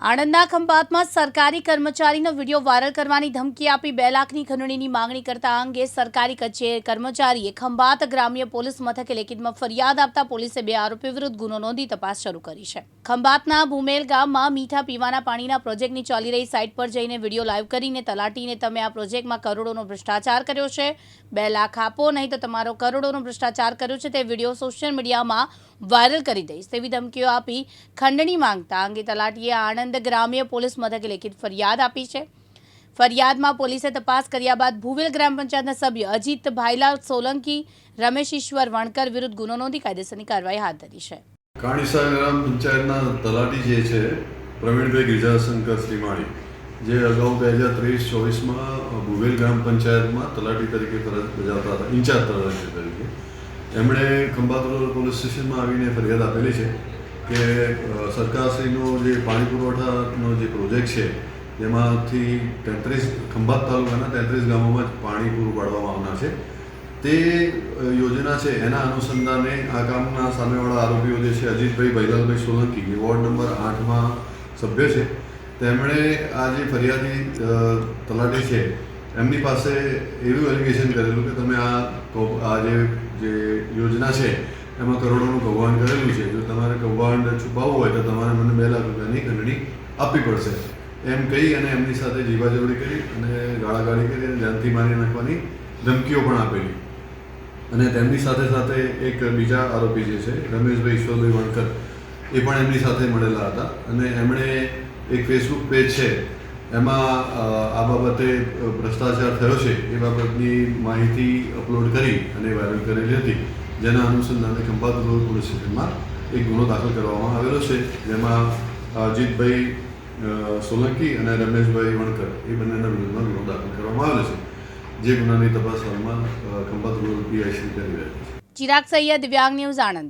આણંદના ખંભાતમાં સરકારી કર્મચારીનો video viral કરવાની ધમકી આપી બે લાખની ખંડણીની માંગણી કરતા અંગે સરકારી કચેરી કર્મચારીએ ખંભાત ગ્રામ્ય પોલીસ મથકે લેખિતમાં ફરિયાદ આપતા પોલીસે બે આરોપી વિરુદ્ધ ગુનો નોંધી તપાસ શરૂ કરી છે. ખંભાતના ભૂમેલ ગામમાં મીઠા પીવાના પાણીના પ્રોજેક્ટની ચાલી રહી સાઇટ પર જઈને વીડિયો લાઈવ કરીને તલાટીને તમે આ પ્રોજેક્ટમાં કરોડોનો ભ્રષ્ટાચાર કર્યો છે. બે લાખ આપો, નહીં તો તમારો કરોડોનો ભ્રષ્ટાચાર કર્યો છે. તે વીડિયો સોશિયલ મીડિયામાં વાયરલ કરી દઈશ તેવી ધમકીઓ આપી ખંડણી માંગતા અંગે તલાટીએ આણંદ ગ્રામ્ય પોલીસ મથકે લેખિત ફરિયાદ આપી છે. ફરિયાદમાં પોલીસે તપાસ કર્યા બાદ ભુવેલ ગ્રામ પંચાયતના સભ્ય અજીત ભાઈલાલ સોલંકી, રમેશ ઈશ્વર વણકર વિરુદ્ધ ગુનો નોંધી કાયદેસરની કાર્યવાહી હાથ ધરી છે. કાણીસા ગ્રામ પંચાયતના તલાટી જે છે, પ્રવીણભાઈ ગિરજાશંકર શ્રીમાળી, જે અગાઉ બે હજાર ત્રેવીસ ચોવીસમાં ભુવેલ ગ્રામ પંચાયતમાં તલાટી તરીકે ફરજ બજાવતા હતા, ઇન્ચાર્જ તલાટી તરીકે. એમણે ખંભાત પોલીસ સ્ટેશનમાં આવીને ફરિયાદ આપેલી છે. કે સરકારશ્રીનો જે પાણી પુરવઠાનો જે પ્રોજેક્ટ છે જેમાંથી તેત્રીસ ખંભાત તાલુકાના તેત્રીસ ગામોમાં જ પાણી પૂરું પાડવામાં આવનાર છે. તે યોજના છે, એના અનુસંધાને આ કામના સામેવાળા આરોપીઓ જે છે, અજીતભાઈ ભૈલાલભાઈ સોલંકી, જે વોર્ડ નંબર આઠમાં સભ્ય છે, તેમણે આ જે ફરિયાદી તલાટી છે, એમની પાસે એવું એલિગેશન કરેલું કે તમે આ આ જે યોજના છે એમાં કરોડોનું કૌભાંડ કરેલું છે. જો તમારે કૌભાંડ છુપાવવું હોય તો તમારે મને બે લાખ રૂપિયાની ખંડણી આપવી પડશે. એમ કહી અને એમની સાથે જીવાજોડી કરી અને ગાળાગાળી કરી અને જાનથી મારી નાખવાની ધમકીઓ પણ આપેલી. અને તેમની સાથે સાથે એક બીજા આરોપી જે છે, રમેશભાઈ ઈશ્વરભાઈ વણકર, એ પણ એમની સાથે મળેલા હતા. અને એમણે એક ફેસબુક પેજ છે, એમાં આ બાબતે ભ્રષ્ટાચાર થયો છે એ બાબતની માહિતી અપલોડ કરી અને વાયરલ કરેલી હતી. જેના અનુસંધાને ખંભાત રોડ પોલીસ એક ગુનો દાખલ કરવામાં આવેલો છે જેમાં અજીતભાઈ સોલંકી અને રમેશભાઈ વણકર એ બંનેના વિરુદ્ધમાં ગુનો દાખલ કરવામાં આવેલો છે જે ગુનાની તપાસ હાલમાં ખંભાત રોડ પીઆઈસી કરી રહ્યા છે ચિરાગ સૈયદ દિવ્યાંગ ન્યૂઝ આણંદ